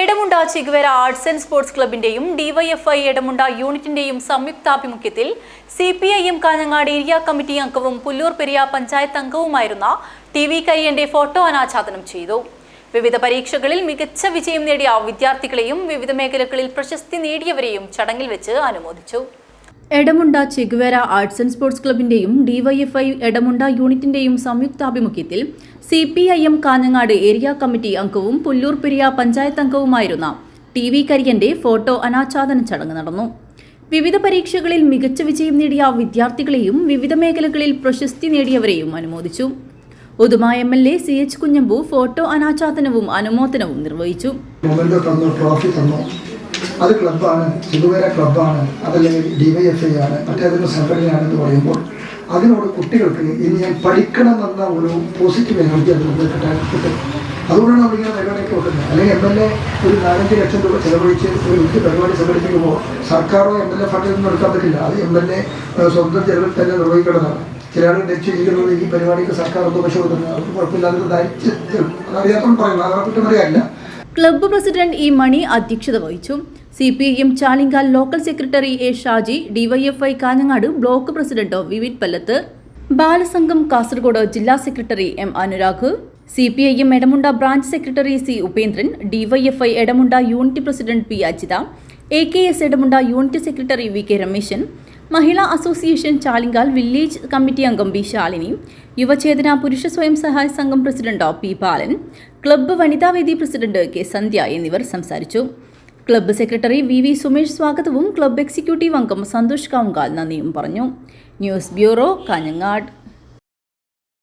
Edamunda Che Guevara arts and sports ക്ലബിന്റെയും DYFI Edamunda യൂണിറ്റിന്റെയും സംയുക്താഭിമുഖ്യത്തിൽ C P I M Kanhangad area committee അംഗവും പുല്ലൂർ പെരിയ പഞ്ചായത്ത് അംഗവുമായിരുന്ന T V കയ്യന്റെ photo അനാച്ഛാദനം ചെയ്തു. വിവിധ പരീക്ഷകളിൽ മികച്ച വിജയം നേടിയ വിദ്യാർത്ഥികളെയും വിവിധ മേഖലകളിൽ പ്രശസ്തി നേടിയവരെയും ചടങ്ങിൽ വെച്ച് അനുമോദിച്ചു. Edamunda Che Guevara arts and sports ക്ലബിന്റെയും DYFI Edamunda യൂണിറ്റിന്റെയും സംയുക്താഭിമുഖ്യത്തിൽ C P I M Kanhangad area committee അംഗവും പുല്ലൂർ പെരിയ പഞ്ചായത്ത് അംഗവുമായിരുന്ന ടി വി കരിയന്റെ ഫോട്ടോ അനാച്ഛാദന ചടങ്ങ് നടന്നു. വിവിധ പരീക്ഷകളിൽ മികച്ച വിജയം നേടിയ വിദ്യാർത്ഥികളെയും വിവിധ മേഖലകളിൽ പ്രശസ്തി നേടിയവരെയും അനുമോദിച്ചു. Uduma M L A C H Kunhambu photo അനാച്ഛാദനവും അനുമോദനവും നിർവഹിച്ചു. അത് ക്ലബ്ബാണ് ചെറുപേര ക്ലബ്ബാണ് അതല്ലെങ്കിൽ ഡിവൈഎഫ്ഐ ആണ് മറ്റേതൊരു സംഘടനയാണെന്ന് പറയുമ്പോൾ അതിനോട് കുട്ടികൾക്ക് ഇനി ഞാൻ പഠിക്കണം എന്ന ഒരു പോസിറ്റീവ് എനർജി അതിൽ കിട്ടാൻ കിട്ടും. അതുകൊണ്ടാണ് നമ്മളിങ്ങനെ പരിപാടിയൊക്കെ വെക്കുന്നത് അല്ലെങ്കിൽ എം എൽ എ ഒരു നാലഞ്ച് ലക്ഷം രൂപ ചെലവഴിച്ച് ഒരു വലിയ പരിപാടി സംഘടിപ്പിക്കുമ്പോൾ സർക്കാരോ എം എൽ എ ഫണ്ടിൽ നിന്നും എടുക്കാൻ പറ്റില്ല. അത് എം എൽ എ സ്വന്തം ചെലവിൽ തന്നെ നിർവഹിക്കേണ്ടതാണ്. ചില ആളുകൾ നിശ്ചയിക്കുന്നത് ഈ പരിപാടിക്ക് സർക്കാർ ഒന്നും പക്ഷേ കൊടുക്കുന്നത് അവർക്ക് കുഴപ്പമില്ലാതെ അറിയാത്തോണ്ട് പറയുന്നത് അതിനെ കുറ്റം പറയാനില്ല. ക്ലബ്ബ് പ്രസിഡന്റ് ഇ മണി അധ്യക്ഷത വഹിച്ചു. C P M Chalingal local secretary A Shaji DYFI Kanhangad block president Vivin Pallath. Balasangham Kasaragod ജില്ലാ secretary M Anurag. C P I M Edamunda branch secretary C Upendran DYFI Edamunda unit president P Ajitha. A K S Idamunda unit secretary V K Rameshan Mahila association Chalingal village committee അംഗം B Shalini Yuvachethana Purusha Swayam Sahaya Sangham president P Balan club Vanithavedi president K Sandhya എന്നിവർ സംസാരിച്ചു club secretary V V Sumesh സ്വാഗതവും club executive അംഗം സന്തോഷ് കാവുങ്കാൽ നന്ദിയും പറഞ്ഞു news bureau Kanhangad